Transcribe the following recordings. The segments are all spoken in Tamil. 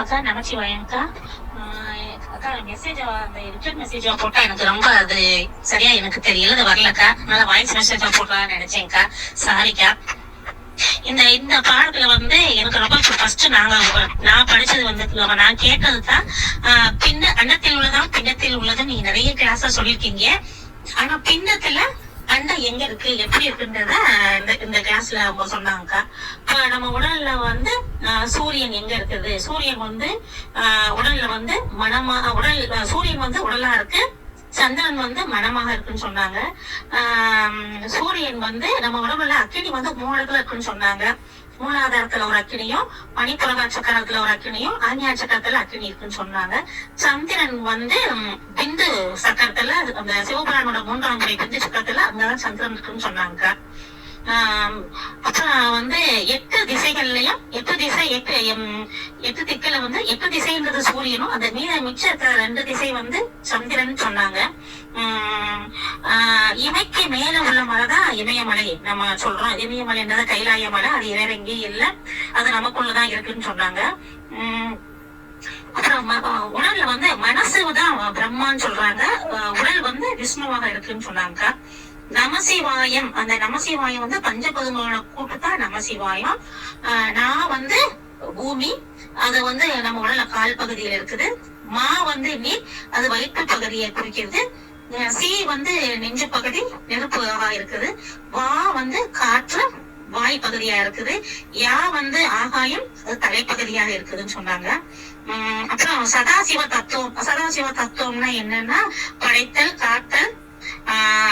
அக்கா நமச்சிவாயங்க்கா ஆஹ் அக்கா மெசேஜ் அந்த ரிட்டர்ன் மெசேஜா போட்டா எனக்கு ரொம்ப அது சரியா எனக்கு தெரியல அது வரலக்கா அதனால வாய்ஸ் மெசேஜா போடலாம்னு நினைச்சேன்க்கா சாரிக்கா இந்த இந்த பாடத்துல வந்து எனக்கு ரொம்ப ஃபர்ஸ்ட் நாங்க நான் படிச்சது வந்து நான் கேட்டது தான் பின்ன அன்னத்தில் உள்ளதான் பின்னத்தில் உள்ளதுன்னு நீங்க நிறைய கிளாஸா சொல்லியிருக்கீங்க ஆனா பின்னத்துல அண்டம் எங்க இருக்கு? எப்படி இருக்குன்றத இந்த இந்த கிளாஸ்ல அவங்க சொன்னாங்கக்கா. இப்போ நம்ம உடல்ல வந்து ஆஹ், சூரியன் எங்க இருக்குது? சூரியன் வந்து ஆஹ், உடல்ல வந்து மனமா உடல் சூரியன் வந்து உடலா இருக்கு. சந்திரன் வந்து மனமாக இருக்குன்னு சொன்னாங்க. ஆஹ், சூரியன் வந்து நம்ம உடம்புல அக்கினி வந்து மூணு இருக்குன்னு சொன்னாங்க. மூலாதாரத்துல ஒரு அக்கினியும் மணிப்புரக சக்கரத்துல ஒரு அக்கினியும் ஆன்யா சக்கரத்துல அக்கினி இருக்குன்னு சொன்னாங்க. சந்திரன் வந்து பிந்து சக்கரத்துல அந்த சிவபுராணோட மூன்றாம் முறை பிந்து சக்கரத்துல அங்கதான் சந்திரன் இருக்குன்னு சொன்னாங்க. வந்து எட்டு திசைகள்லயும் எட்டு திசை எட்டு எட்டு திக்குல வந்து எட்டு திசைன்றது சூரியனும் அந்த மீத மிச்சம் இருக்கிற ரெண்டு திசை வந்து சந்திரன் சொன்னாங்க. உம் ஆஹ் இமைக்கு மேல உள்ள மலை தான் இமயமலை. நம்ம சொல்றோம் இமயமலைன்றது கைலாய மலை. அது வேற எங்கேயும் இல்ல. அது நமக்குள்ளதான் இருக்குன்னு சொன்னாங்க. உம் அப்புறம் உடல்ல வந்து மனசு தான் பிரம்மான்னு சொல்றாங்க. உடல் வந்து விஷ்ணுவாக இருக்குன்னு சொன்னாங்க. நமசிவாயம். அந்த நமசிவாயம் வந்து பஞ்சபகுங்களோட கூட்டு தான் நமசிவாயம். ஆஹ் நான் வந்து பூமி அது வந்து நம்ம உடல கால் பகுதியில இருக்குது. மா வந்து நீர் அது வயிற்று பகுதியை குறிக்கிறது. சி வந்து நெஞ்சு பகுதி நெருப்பாக இருக்குது. வா வந்து காற்று வாய் பகுதியா இருக்குது. யா வந்து ஆகாயம் அது தலைப்பகுதியாக இருக்குதுன்னு சொன்னாங்க. உம் அப்புறம் சதாசிவ தத்துவம். சதாசிவ தத்துவம்னா என்னன்னா படைத்தல் காத்தல்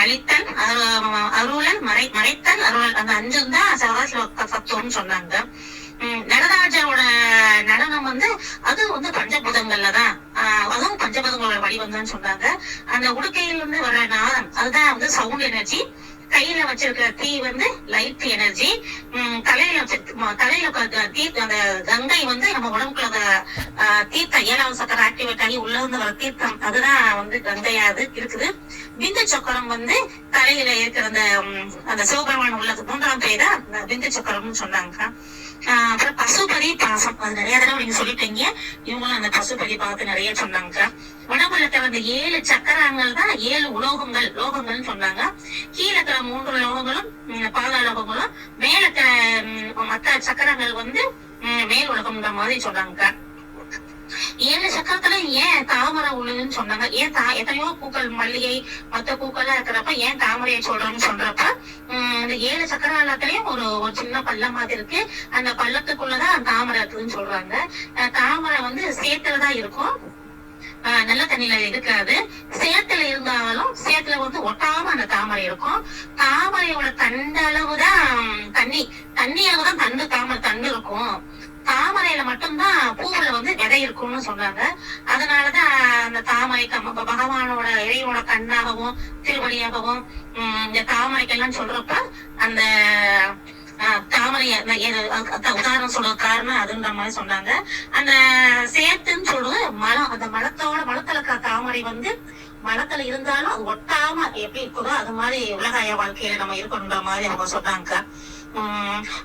அழித்தல் அரு- அருளல் மறை மறைத்தல் அருளல். அந்த அஞ்சும் தான் சதாசிவ த- தத்துவம்னு சொன்னாங்க. நடராஜரோட நடனம் வந்து அது வந்து பஞ்சபூதங்கள்ல தான். அதுவும் பஞ்சபூதங்களோட வடிவம் தான் சொன்னாங்க. அந்த உடுக்கையில இருந்து வர நாதம் அதுதான் வந்து சவுண்ட் எனர்ஜி கையில வச்சிருக்கிற தீ வந்து லைட் எனர்ஜி தலையில வச்சிருக்க தலையில தீ அந்த கங்கை வந்து நம்ம உடம்புக்குள்ள தீர்த்தம் ஏழாவது சக்கரம் ஆக்டிவேட் ஆகி உள்ள இருந்து வர தீர்த்தம் அதுதான் வந்து கங்கையா அது இருக்குது. விந்து சக்கரம் வந்து தலையில இருக்கிற அந்த அந்த சிவபெருமான் உள்ளது. மூன்றாம் பேர் தான் அந்த விந்து சக்கரம்னு சொன்னாங்க. ஆஹ் அப்புறம் பசுபதி பாசம் அது நிறைய தடவை நீங்க சொல்லிட்டீங்க. இவங்களும் அந்த பசுபதி பார்த்து நிறைய சொன்னாங்க. உடம்புலத்தை வந்து ஏழு சக்கரங்கள் தான் ஏழு உலோகங்கள் லோகங்கள்னு சொன்னாங்க. கீழக்கிற மூன்று லோகங்களும் பாதாள லோகங்களும் மேலக்கிற மற்ற மத்த சக்கரங்கள் வந்து மேல் உலகம்ன்ற மாதிரி சொன்னாங்க. ஏழு சக்கரத்துல ஏன் தாமரை உள்ளதுன்னு சொன்னாங்க? ஏன் தா எத்தனையோ பூக்கள் மல்லிகை மத்த பூக்கள்லாம் இருக்கிறப்ப ஏன் தாமரையை சொல்றோம்னு சொல்றப்ப உம் இந்த ஏழு சக்கராலத்திலயும் ஒரு ஒரு சின்ன பள்ளம் மாதிரி இருக்கு. அந்த பள்ளத்துக்குள்ளதான் தாமரை இருக்குதுன்னு சொல்றாங்க. தாமரை வந்து சேத்துலதான் இருக்கும். ஆஹ் நல்ல தண்ணியில இருக்காது சேத்துல இருந்தாலும் சேத்துல வந்து ஒட்டாம அந்த தாமரை இருக்கும். தாமரையோட தண்டு அளவுதான் தண்ணி. தண்ணி அளவுதான் தண்டு தாமரை தண்டு இருக்கும். தாமரையில மட்டும்தான் பூவுல வந்து விதை இருக்கும்னு சொன்னாங்க அதனாலதான் அந்த தாமரை பகவானோட இறைவனோட கண்ணாகவும் திருவடியாகவும் உம் இந்த தாமரைக்கெல்லாம் சொல்றப்ப அந்த ஆஹ், தாமரை உதாரணம் சொல்ற காரணம் அதுன்ற மாதிரி சொன்னாங்க. அந்த சேத்துன்னு சொல்றது மலம் அந்த மலத்தோட மலத்துல இருக்கிற தாமரை வந்து மலத்துல இருந்தாலும் அது ஒட்டாம எப்படி இருக்குதோ அது மாதிரி உலகாய வாழ்க்கையில நம்ம இருக்கணுன்ற மாதிரி அவங்க சொன்னாங்க.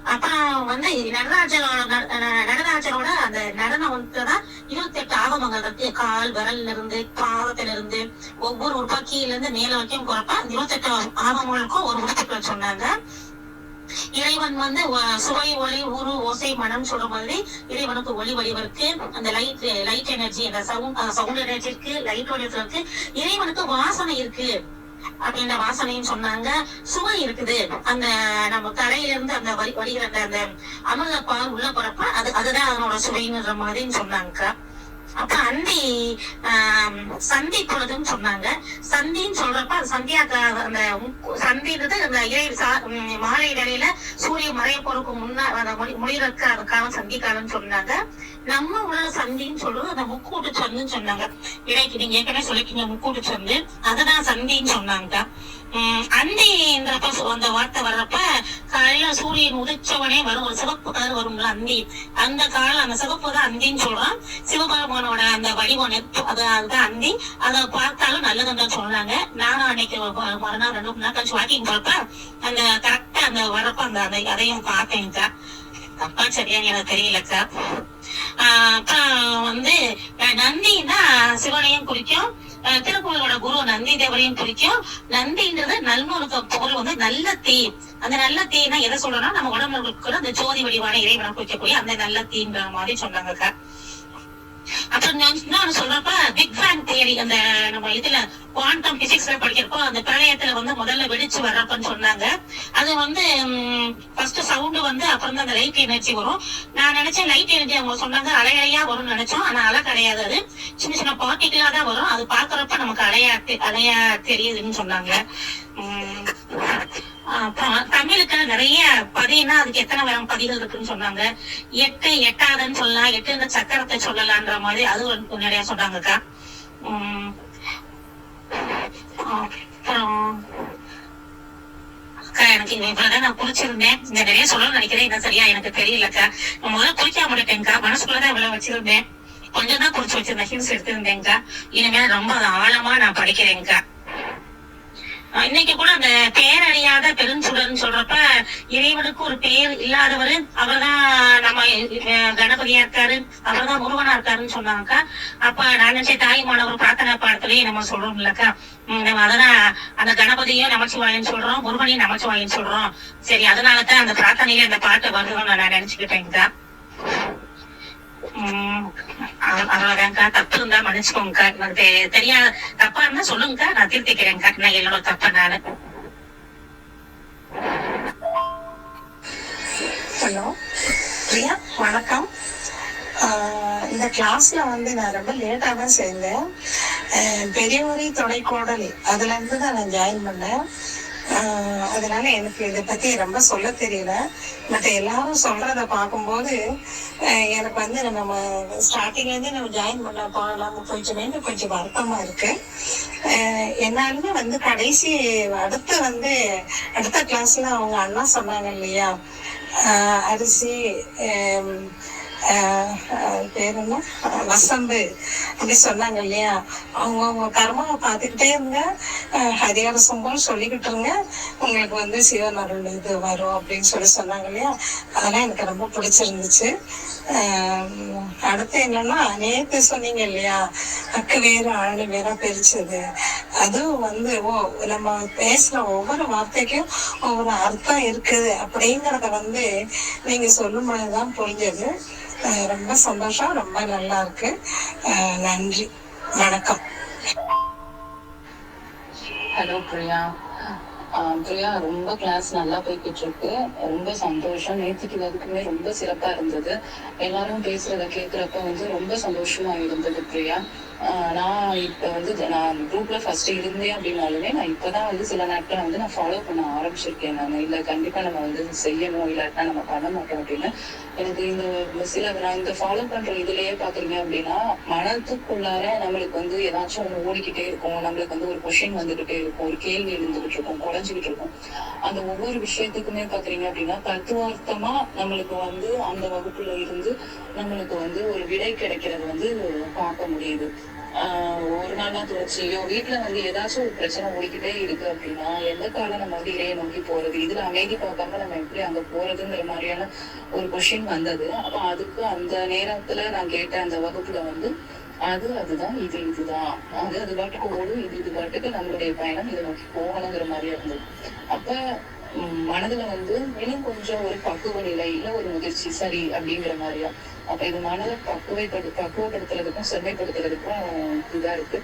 அப்புறம் வந்து நடராஜரோட நட- நடராஜரோட அந்த நடனம் வந்துதான் இருபத்தி எட்டு ஆகமங்கள் இருக்கு கால் விரல்ல இருந்து பாதத்துல இருந்து ஒவ்வொரு உற்பத்தியில இருந்து மேல வரைக்கும் போறப்ப அந்த இருபத்தி எட்டு ஆகமங்களுக்கும் ஒரு உறுப்புகள் சொன்னாங்க இறைவன் வந்து சுவை ஒளி உரு ஓசை மனம் சொல்ற மாதிரி இறைவனுக்கு ஒளி வடிவருக்கு இருக்கு அந்த லைட் லைட் எனர்ஜி அந்த சவுண்ட் சவுண்ட் எனர்ஜி இருக்கு லைட் வடிவத்துல இருக்கு இறைவனுக்கு வாசனை இருக்கு அப்படின்ற வாசனையும் சொன்னாங்க. சுவை இருக்குது. அந்த நம்ம கடையில இருந்து அந்த வழி வடிகிற அந்த அமிர்த பால் உள்ள போறப்ப அது அதுதான் அதனோட சுவைன்ற மாதிரின்னு சொன்னாங்கக்கா. அப்ப அந்தி சந்தி பொழுதுன்னு சொன்னாங்க. சந்தின்னு சொல்றப்ப அது சந்தியா அந்த சந்தின்றது அந்த இறை மாலை வேளையில சூரியன் மறைய போறதுக்கு முன்னா அந்த முடி- முடியறதுக்கு அது காலம் சந்தி காலம்னு சொன்னாங்க. நம்ம உள்ள சந்தின்னு சொல்றது அந்த முக்கூட்டு சந்துன்னு சொன்னாங்க. இடைக்கு நீங்க ஏற்கனவே சொல்லிக்கீங்க முக்கூட்டு சந்து. அதுதான் சந்தின்னு சொன்னாங்க. உம் அந்தின்றப்ப அந்த வார்த்தை வர்றப்ப காலையில சூரியன் உதிச்சவனே வரும் ஒரு சிவப்பு கலர் வரும்ல அந்தி. அந்த காலம் அந்த சிவப்பு தான் அந்தின்னு சொல்றான் சிவபெருமானோட அந்த வடிவம் நெருப்பு அது அதுதான் அந்தி அதை பார்த்தாலும் நல்லதுன்னு சொன்னாங்க. நானும் அன்னைக்கு ஒரு மறுநாள் ரெண்டு மூணு நாள் கழிச்சு வாக்கிங் பார்ப்பேன் அந்த கரெக்டா அந்த வரப்ப அந்த அதை அதையும் பார்த்தேன்க்கா தப்பா சரியான்னு எனக்கு தெரியலக்கா அப்புறம் வந்து நந்தின்னா சிவனையும் குறிக்கும் அஹ் திருக்குறளோட குரு நந்தி தேவரையும் குறிக்கும் நந்தின்றது நல்முழுக்க பொருள் வந்து நல்ல தீ. அந்த நல்ல தீனா எதை சொல்றோம்னா நம்ம உடம்புல கூட அந்த ஜோதி வடிவான இறைவனை குறிக்கக்கூடிய அந்த நல்ல தீன்ற மாதிரி சொன்னாங்கக்கா அப்புறம் நான் சொல்றப்ப பிக் பேங் தியரி அந்த நம்ம இதுல குவாண்டம் பிசிக்ஸ்ல படிக்கிறப்போ அந்த பிரளயத்துல வந்து முதல்ல வெடிச்சு வர்றப்பன்னு சொன்னாங்க. அது வந்து ஃபர்ஸ்ட் சவுண்ட் வந்து அப்புறம் தான் அந்த லைட் எனர்ஜி வரும். நான் நினைச்சேன் லைட் எனர்ஜி அவங்க சொன்னாங்க அலையலையா வரும்னு நினைச்சோம். ஆனா அலை கிடையாது அது. சின்ன சின்ன பார்ட்டிகளா தான் வரும். அது பாக்குறப்ப நமக்கு அலையா அலையா தெரியுதுன்னு சொன்னாங்க. தமிழுக்கு நிறைய பதினா அதுக்கு எத்தனை வரம் பதிகள் இருக்குன்னு சொன்னாங்க. எட்டு எட்டாதன்னு சொல்லலாம் எட்டு இந்த சக்கரத்தை சொல்லலான்ற மாதிரி அது ஒரு நிறைய சொன்னாங்கக்கா அக்கா. எனக்கு இது இவ்வளவுதான் நான் குளிச்சிருந்தேன். இந்த நிறைய சொல்லணும்னு நினைக்கிறேன். இன்னும் சரியா எனக்கு தெரியலக்கா முதல்ல குளிக்க விட்டேன்க்கா மனசுக்குள்ளதான் இவ்வளவு வச்சிருந்தேன். கொஞ்சம் தான் குளிச்சு வச்சிருந்தேன். ஹில்ஸ் எடுத்திருந்தேன்க்கா இனிமேல் ரொம்ப ஆழமா நான் படிக்கிறேன்க்கா இன்னைக்கு கூட அந்த பேரறியாத பெருஞ்சுடர்னு சொல்றப்ப இறைவனுக்கு ஒரு பேர் இல்லாதவர் அவர்தான் நம்ம அஹ், கணபதியா இருக்காரு அவர்தான் முருகனா இருக்காருன்னு சொன்னாங்கக்கா அப்ப நான் நினைச்ச நினைச்சேன் தாய்மானவர் பிரார்த்தனை பாடத்திலேயே நம்ம சொல்றோம் இல்லக்கா. உம் நம்ம அதான் அந்த கணபதியும் நமச்சிவாயன்னு சொல்றோம் முருகனையும் நமச்சிவாயன்னு சொல்றோம். சரி அதனாலதான் அந்த பிரார்த்தனையில அந்த பாட்டு வருதுன்னு நான் நினைச்சுக்கிட்டேன்க்கா. உம் அவ்வளவுதான்க்கா தப்பு இருந்தா மன்னிச்சுக்கோங்கக்கா எனக்கு தப்பா இருந்தா சொல்லுங்கக்கா. நான் திருத்திக்கிறேன்க்கா. நான் என்னோட தப்ப நானு. ஹலோ. பிரியா வணக்கம். ஆஹ் இந்த கிளாஸ்ல வந்து நான் ரொம்ப லேட்டா தான் சேர்ந்தேன். ஆஹ் பெரியவரை தொலைக்கோடல் அதுல இருந்து தான் நான் ஜாயின் பண்ணேன். அதனால எனக்கு இதை பத்தி ரொம்ப சொல்ல தெரியல. மற்ற எல்லாரும் சொல்றத பார்க்கும்போது எனக்கு வந்து நம்ம ஸ்டார்டிங்ல இருந்து நம்ம ஜாயின் பண்ண போகலாம் கொஞ்சமே கொஞ்சம் வருத்தமா இருக்கு. என்னாலுமே வந்து கடைசி அடுத்து வந்து அடுத்த கிளாஸ்ல அவங்க அண்ணா சொன்னாங்க இல்லையா? அரிசி ஆஹ் பேர் என்ன? வசம்பு அப்படி சொன்னாங்க இல்லையா? அவங்க அவங்க கர்மாவை பார்த்துக்கிட்டே இருங்க. ஆஹ் சம்பவம் சொல்லிக்கிட்டு இருங்க. உங்களுக்கு வந்து சிவனருள் இது வரும் அப்படின்னு சொல்லி சொன்னாங்க இல்லையா? அதெல்லாம் எனக்கு ரொம்ப பிடிச்சிருந்துச்சு. அடுத்து என்னன்னா நேற்று சொன்னீங்க இல்லையா? அக்கு வேறு ஆளு வேற பிரிச்சது. அதுவும் வந்து ஓ நம்ம பேசுற ஒவ்வொரு வார்த்தைக்கும் ஒவ்வொரு அர்த்தம் இருக்குது அப்படிங்கிறத வந்து நீங்க சொல்லும் பொழுதுதான் புரிஞ்சது. ரொம்ப சந்தோஷம் ரொம்ப நல்லா இருக்கு நன்றி. வணக்கம். ஹலோ பிரியா. பிரியா ரொம்ப கிளாஸ் நல்லா போய்கிட்டு இருக்கு ரொம்ப சந்தோஷம். நேற்றுக்கு வகுப்புமே ரொம்ப சிறப்பா இருந்தது. எல்லாரும் பேசுறத கேட்குறப்ப வந்து ரொம்ப சந்தோஷமா இருந்தது பிரியா. நான் இப்போ வந்து நான் குரூப்ல ஃபர்ஸ்ட் இருந்தேன் அப்படின்னாலுமே நான் இப்பதான் வந்து சில நாட்கள் வந்து நான் ஃபாலோ பண்ண ஆரம்பிச்சிருக்கேன் நான். இல்ல கண்டிப்பா நம்ம வந்து செய்யணும் இல்லாட்டா நம்ம பண்ண மாட்டோம் அப்படின்னு. எனக்கு இந்த சில நான் இந்த ஃபாலோ பண்ற இதுலயே பாக்குறீங்க அப்படின்னா மனத்துக்குள்ளார நம்மளுக்கு வந்து ஏதாச்சும் ஒண்ணு ஓடிக்கிட்டே இருக்கும். நம்மளுக்கு வந்து ஒரு கொஷின் வந்துகிட்டே இருக்கும். ஒரு கேள்வி எழுந்துகிட்டு இருக்கும். குறைஞ்சிக்கிட்டு இருக்கும் அந்த ஒவ்வொரு விஷயத்துக்குமே பாக்குறீங்க அப்படின்னா தத்துவார்த்தமா நம்மளுக்கு வந்து அந்த வகுப்புல இருந்து நம்மளுக்கு வந்து ஒரு விடை கிடைக்கிறது வந்து பார்க்க முடியுது. ஆஹ் ஒரு நாளா தொடர்ச்சியோ வீட்டுல வந்து ஏதாச்சும் ஒரு பிரச்சனை ஓடிக்கிட்டே இருக்கு அப்படின்னா எந்த காலம் நம்ம வந்து இறையை நோக்கி போறது? இதுல அமைதி பார்க்காம நம்ம எப்படி அங்க போறதுங்கிற மாதிரியான ஒரு கொஷின் வந்தது. அப்ப அதுக்கு அந்த நேரத்துல நான் கேட்ட அந்த வகுப்புல வந்து அது அதுதான் இது இதுதான். அது அது பாட்டுக்கு ஓடும் இது இது பாட்டுக்கு நம்மளுடைய பயணம் இதை நோக்கி போகணுங்கிற மாதிரியா இருந்தது. அப்ப மனதுல வந்து இன்னும் கொஞ்சம் ஒரு பக்குவ நிலை இல்ல ஒரு முதிர்ச்சி சரி அப்படிங்கிற மாதிரியா. அப்ப இது மனதை பக்குவைப்படு பக்குவப்படுத்துறதுக்கும் செம்மைப்படுத்துறதுக்கும் இதா இருக்கு.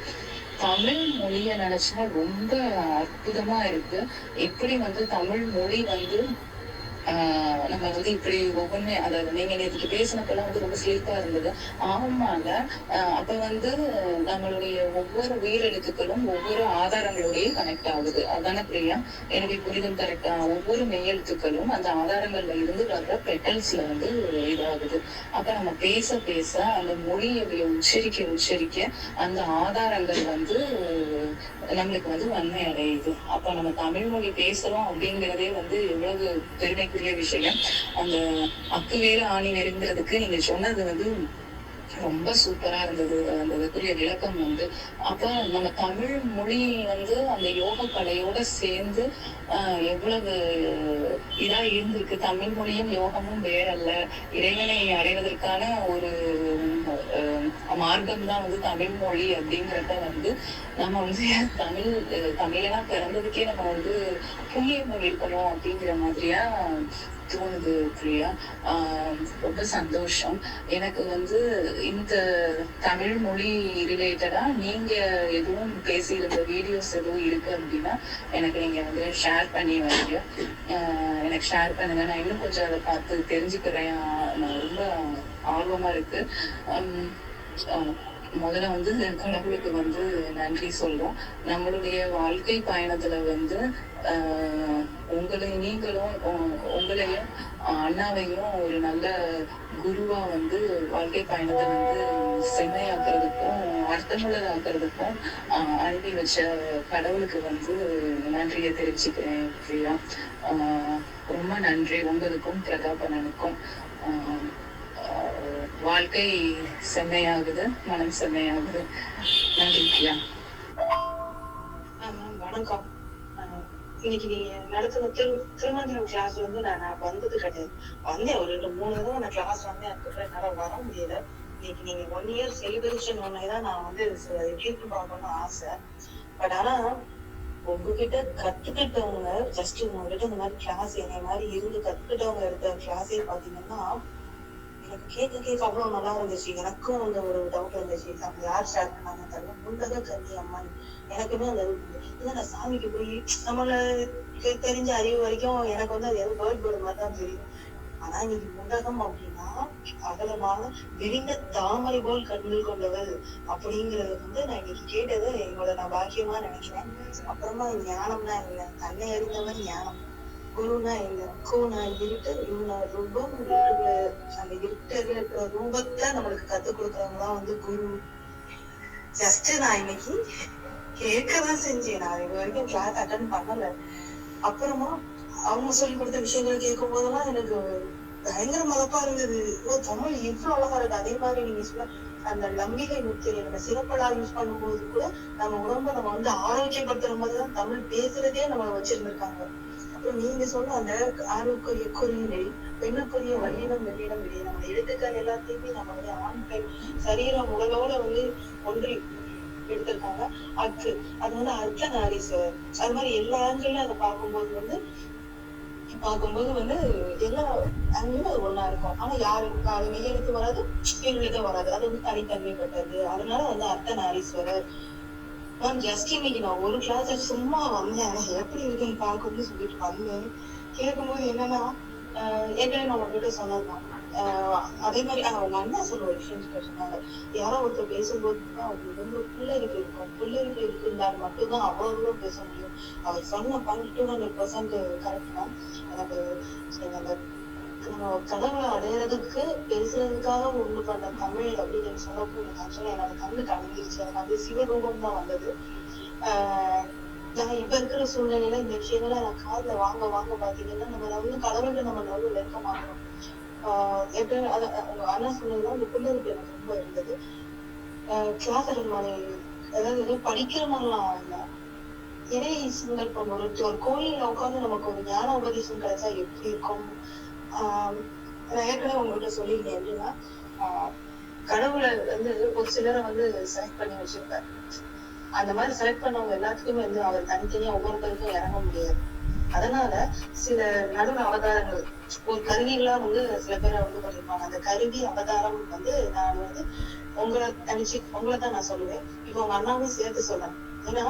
தமிழ் மொழிய நினைச்சா ரொம்ப அற்புதமா இருக்கு. எப்படி வந்து தமிழ் மொழி வந்து நம்ம வந்து இப்படி ஒவ்வொன்று அதாவது நீங்க நேற்று பேசினப்பெல்லாம் வந்து ரொம்ப சிலிப்பா இருந்தது. ஆமாங்க. ஆஹ் அப்ப வந்து நம்மளுடைய ஒவ்வொரு உயிரெழுத்துக்களும் ஒவ்வொரு ஆதாரங்களோடய கனெக்ட் ஆகுது. அதான பிரியா? எனக்கு புரிதம் கரெக்டா ஒவ்வொரு மெய்யெழுத்துக்களும் அந்த ஆதாரங்கள்ல இருந்து வர்ற பெட்டல்ஸ்ல வந்து இதாகுது. அப்ப நம்ம பேச பேச அந்த மொழியை உச்சரிக்க உச்சரிக்க அந்த ஆதாரங்கள் வந்து நம்மளுக்கு வந்து வன்மை அடையுது. அப்ப நம்ம தமிழ் மொழி பேசுறோம் அப்படிங்கிறதே வந்து எவ்வளவு பெருமை பெரிய விஷயம். அந்த அக்கு வேறு ஆணி நெருங்கிறதுக்கு நீங்க சொன்னது வந்து ரொம்ப சூப்பரா இருந்தது. அந்த இதுக்குரிய விளக்கம் வந்து அப்ப நம்ம தமிழ் மொழி வந்து அந்த யோக கலையோட சேர்ந்து ஆஹ், எவ்வளவு இதா இருந்திருக்கு. தமிழ் மொழியும் யோகமும் வேறல்ல. இறைவனை அடைவதற்கான ஒரு மார்க்கம் தான் வந்து தமிழ் மொழி அப்படிங்கிறத வந்து நம்ம வந்து தமிழ் தமிழெல்லாம் தமிழனா பிறந்ததுக்கே நம்ம வந்து புண்ணியம் இருக்கணும் அப்படிங்கிற மாதிரியா தோணுது பிரியா. ஆஹ் ரொம்ப சந்தோஷம். எனக்கு வந்து இந்த தமிழ் மொழி ரிலேட்டடா நீங்க எதுவும் பேசியிருந்த வீடியோஸ் எதுவும் இருக்கு அப்படின்னா எனக்கு நீங்க வந்து ஷேர் பண்ணி வைங்க. ஆஹ் எனக்கு ஷேர் பண்ணுங்க. நான் இன்னும் கொஞ்சம் அதை பார்த்து தெரிஞ்சுக்கிறேன். நான் ரொம்ப ஆர்வமா இருக்கு. ஆஹ் முதல்ல வந்து கடவுளுக்கு வந்து நன்றி சொல்றோம். நம்மளுடைய வாழ்க்கை பயணத்துல வந்து உங்களை நீங்களும் உங்களையும் அண்ணாவையும் ஒரு நல்ல குருவா வந்து வாழ்க்கை பயணத்தை வந்து செம்மையாக்குறதுக்கும் அர்த்தமுள்ளதாக்குறதுக்கும் அனுப்பி வச்ச கடவுளுக்கு வந்து நன்றியை தெரிவிச்சுக்கிறேன் பிரியா. ரொம்ப நன்றி உங்களுக்கும் பிரதாபனனுக்கும் ஆஹ் வாழ்க்கை செம்மையாகுது மனம் செம்மையாகுது. நன்றி பிரியா. வணக்கம். இன்னைக்கு நீங்க நடத்தின திரு திருமந்திரம் கிளாஸ் வந்து நான் நான் வந்தது கிடையாது. வந்தேன் ஒரு ரெண்டு மூணு தடவை நான் கிளாஸ் வந்தேன். அதுக்கப்புறம் என்னால வர முடியல. இன்னைக்கு நீங்க ஒன் இயர் செலிப்ரேஷன் ஒன்னே தான் நான் வந்து ச- எப்படி பார்க்கணும்னு ஆசை. பட் ஆனா உங்ககிட்ட கத்துக்கிட்டவங்க ஜஸ்ட் உங்ககிட்ட இந்த மாதிரி கிளாஸ் என்னை மாதிரி இருந்து கத்துக்கிட்டவங்க எடுத்த கிளாஸே பாத்தீங்கன்னா கேட்க கேட்க அவ்வளவு நல்லா இருந்துச்சு. எனக்கும் அந்த ஒரு டவுட் இருந்துச்சு அவங்க யார் ஷேர் பண்ணாங்க? தெரியல முண்டக கண்ணி அம்மன் எனக்குமே அந்த இது நான் சாமிக்கு போய் நம்மளுக்கு தெரிஞ்ச அறிவு வரைக்கும் எனக்கு வந்து அது எதுவும் வேர்ட் பேர்டு மாதிரி தான் தெரியும். ஆனா இன்னைக்கு முண்டகம் அப்படின்னா அகலமான விரிந்த தாமரை போல் கண்கள் கொண்டவள் அப்படிங்கறது வந்து நான் இன்னைக்கு கேட்டது. என்னோட நான் பாக்கியமா நினைக்கிறேன். அப்புறமா ஞானம்னா என்ன? தன்னை அறிந்தவன் ஞானம். குருனா என்ன கூனா இருட்டு ரூனா ரூபம் இருட்டுல அந்த இருட்டுல இருக்கிற ரூபத்தை நம்மளுக்கு கத்து கொடுக்கறவங்க தான் வந்து குரு. ஜஸ்ட் நான் இன்னைக்கு கேட்கதான் செஞ்சேன். நான் இது வரைக்கும் கிளாஸ் அட்டன் பண்ணல. அப்புறமா அவங்க சொல்லி கொடுத்த விஷயங்கள் கேட்கும் போதெல்லாம் எனக்கு பயங்கர மதப்பா இருந்தது. ஓ தமிழ் இவ்வளவு அழகா இருக்கு. அதே மாதிரி நீங்க சொன்ன அந்த நம்பிக்கை முத்திரை நம்ம சிறப்பலா யூஸ் பண்ணும்போது கூட நம்ம உடம்ப நம்ம வந்து ஆரோக்கியப்படுத்துற மாதிரி தான் தமிழ் பேசுறதே நம்ம வச்சிருந்திருக்காங்க. நீங்க சொன்ன அந்த ஆரோக்கிய குறியினை பெண்ணுக்குரிய வல்லினம் வெள்ளிடம் வெளியே நம்ம எடுத்துக்கிற எல்லாத்தையுமே நம்ம வந்து ஆண் பெண் சரீரம் உடலோட வந்து ஒன்றி எடுத்திருக்காங்க. அக்கு அது வந்து அர்த்த நாரீஸ்வரர் அது மாதிரி எல்லா ஆங்கிள் அதை பார்க்கும்போது வந்து பார்க்கும்போது வந்து எல்லா ஆங்கிலும் அது ஒண்ணா இருக்கும். ஆனா யாருக்கு அது மெய்யெழுத்து வராது எங்களுக்கு வராது. அது வந்து தனித்தன்மைப்பட்டது. அதனால வந்து அர்த்த நாரீஸ்வரர் மேம் ஜஸ்ட் இன்னைக்கு நான் ஒரு கிளாஸ் சும்மா வந்தேன். எப்படி இருக்குன்னு பார்க்கணும்னு சொல்லிட்டு வந்தேன். கேட்கும்போது என்னன்னா ஏற்கனவே நான் உங்ககிட்ட சொன்னதுதான். அதே மாதிரி அவங்க அண்ணா சொல்ல ஒரு விஷயம் சொன்னாங்க யாரோ ஒருத்தர் பேசும்போது தான் அவங்களுக்கு வந்து பிள்ளைருக்கு இருக்கும். பிள்ளைகளுக்கு இருந்தால் மட்டும்தான் அவ்வளவு பேச முடியும். அவர் சொன்ன பாயிண்ட் ஹண்ட்ரட் பர்சன்ட் கரெக்ட் தான். எனக்கு அந்த கடவுளை அடையிறதுக்கு பேசுறதுக்காக ஒண்ணு பண்ண தமிழ் அப்படின்னு நீங்க சொன்னப்போ எனக்கு ஆக்சுவலா என்னோட கண்ணு கலந்துருச்சு எனக்கு அது சிவரூபம் தான் வந்தது. ஆஹ் நான் இப்ப இருக்கிற சூழ்நிலையில இந்த விஷயங்களை நான் காதுல வாங்க வாங்க பாத்தீங்கன்னா நம்ம வந்து கடவுள்கிட்ட நம்ம நடுவில் இருக்க மாட்டோம். ஆஹ் எப்படி அண்ணா சொன்னதுதான் அந்த பிள்ளைகளுக்கு எனக்கு ரொம்ப இருந்தது. கிளாஸ் அட்டன் அதாவது படிக்கிற மாதிரிலாம் இல்ல. இறை சங்கல்பம் ஒரு ஒரு கோயில்ல உட்காந்து நமக்கு ஒரு ஞான உபதேசம் கிடைச்சா எப்படி இருக்கும்? நான் ஏற்கனவே உங்கள்கிட்ட சொல்லியிருந்தேன் எப்படின்னா கடவுளை வந்து ஒரு சிலரை வந்து செலக்ட் பண்ணி வச்சிருப்பாரு. அந்த மாதிரி செலக்ட் பண்ணவங்க எல்லாத்துக்குமே வந்து அவர் தனித்தனியா ஒவ்வொருத்தருக்கும் இறங்க முடியாது. அதனால சில நடுவு அவதாரங்கள் ஒரு கருவிகளா வந்து சில பேரை வந்து பண்ணிருப்பாங்க அந்த கருவி அவதாரம் வந்து நான் வந்து உங்களை தனிச்சு உங்களை தான் நான் சொல்லுவேன். இப்போ உங்க அண்ணாவையும் சேர்த்து சொல்றேன். ஏன்னா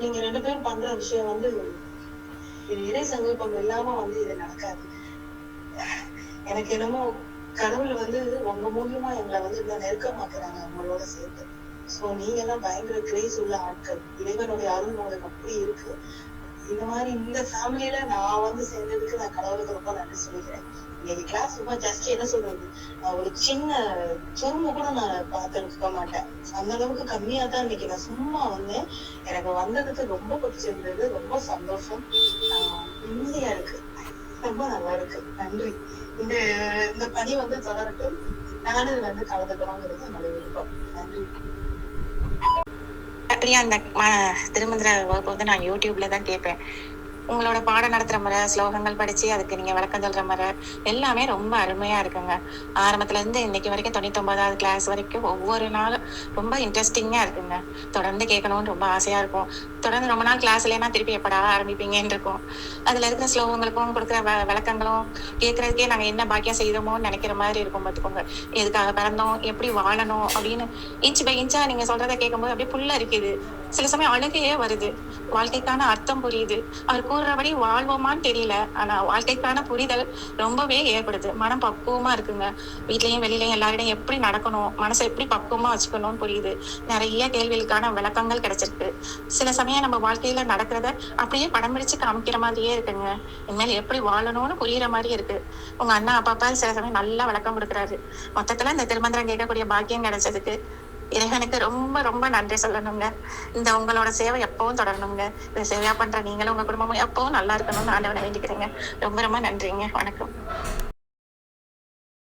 நீங்க ரெண்டு பேரும் பண்ற விஷயம் வந்து இது இறை சங்கல்பம் இல்லாம வந்து இது நடக்காது. எனக்கு என்னமோ கடவுள் வந்து உங்க மூலியமா எங்களை வந்து இவ்வளவு நெருக்கமாக்குறாங்க உங்களோட சேர்த்து சோ நீங்க எல்லாம் பயங்கர கிரேஸ் உள்ள ஆட்கள். இறைவனுடைய அருள் உங்களுக்கு அப்படி இருக்கு. இந்த மாதிரி இந்த ஃபேமிலியில நான் வந்து சேர்ந்ததுக்கு நான் கடவுளுக்கு ரொம்ப நன்றி சொல்லிக்கிறேன். இன்னைக்கு கிளாஸ் ரொம்ப ஜஸ்ட் என்ன சொல்றது? ஒரு சின்ன சுரும்பு கூட நான் பார்த்துருக்க மாட்டேன். அந்த அளவுக்கு கம்மியா தான் இன்னைக்கு நான் சும்மா வந்தேன். எனக்கு வந்ததுக்கு ரொம்ப பிடிச்சிருந்தது ரொம்ப சந்தோஷம். ஆஹ் நிம்மதியா இருக்கு. ரொம்ப நல்லா இருக்கு. நன்றி. இந்த இந்த பணி வந்து தொடரட்டும். நானும் இதுல வந்து கலந்துக்கணுங்கிறது என்னோட விருப்பம். நன்றி. பிரியா அந்த திருமந்திர வகுப்பு வந்து நான் யூடியூப்ல தான் கேட்பேன். உங்களோட பாடம் நடத்துற முறை ஸ்லோகங்கள் படிச்சு அதுக்கு நீங்க விளக்கம் சொல்ற முறை எல்லாமே ரொம்ப அருமையா இருக்குங்க. ஆரம்பத்துல இருந்து இன்னைக்கு வரைக்கும் தொண்ணூத்தொன்பதாவது கிளாஸ் வரைக்கும் ஒவ்வொரு நாளும் ரொம்ப இன்ட்ரெஸ்டிங்கா இருக்குங்க. தொடர்ந்து கேட்கணும்னு ரொம்ப ஆசையா இருக்கும். தொடர்ந்து ரொம்ப நாள் கிளாஸ் இல்லைன்னா திருப்பி எப்படா ஆரம்பிப்பீங்கன்னு இருக்கும். அதுல இருக்கிற ஸ்லோகங்களுக்கும் கொடுக்குற வ- விளக்கங்களும் கேட்கறதுக்கே நாங்க என்ன பாக்கியம் செய்தோமோன்னு நினைக்கிற மாதிரி இருக்கும் பார்த்துக்கோங்க. எதுக்காக பிறந்தோம் எப்படி வாழணும் அப்படின்னு இன்ச் பை இன்ச்சா நீங்க சொல்றத கேட்கும்போது அப்படியே புல்ல இருக்குது சில சமயம் அழுகையே வருது. வாழ்க்கைக்கான அர்த்தம் புரியுது. அவர் கூறுறபடி வாழ்வோமான்னு தெரியல. ஆனா வாழ்க்கைக்கான புரிதல் ரொம்பவே ஏற்படுது. மனம் பக்குவமா இருக்குங்க. வீட்லயும் வெளியிலயும் எல்லாரிடையும் எப்படி நடக்கணும் மனசை எப்படி பக்குவமா வச்சுக்கணும்னு புரியுது. நிறைய கேள்விகளுக்கான விளக்கங்கள் கிடைச்சிருக்கு. சில சமயம் நம்ம வாழ்க்கையில நடக்கிறத அப்படியே படம் பிடிச்சு காமிக்கிற மாதிரியே இருக்குங்க. இனிமேல் எப்படி வாழணும்னு புரியுற மாதிரி இருக்கு. உங்க அண்ணா அப்பா சில சமயம் நல்லா விளக்கம் கொடுக்குறாரு. மொத்தத்துல இந்த திருமந்திரம் கேட்கக்கூடிய பாக்கியம் கிடைச்சதுக்கு இறைவனுக்கு ரொம்ப ரொம்ப நன்றி சொல்லணுங்க. இந்த உங்களோட சேவை எப்பவும் தொடரணுங்க. இந்த சேவையா பண்ற நீங்களும் உங்க குடும்பமும் எப்பவும் நல்லா இருக்கணும்னு ஆண்டவனை வேண்டிக்கிறேங்க. ரொம்ப ரொம்ப நன்றிங்க. வணக்கம்.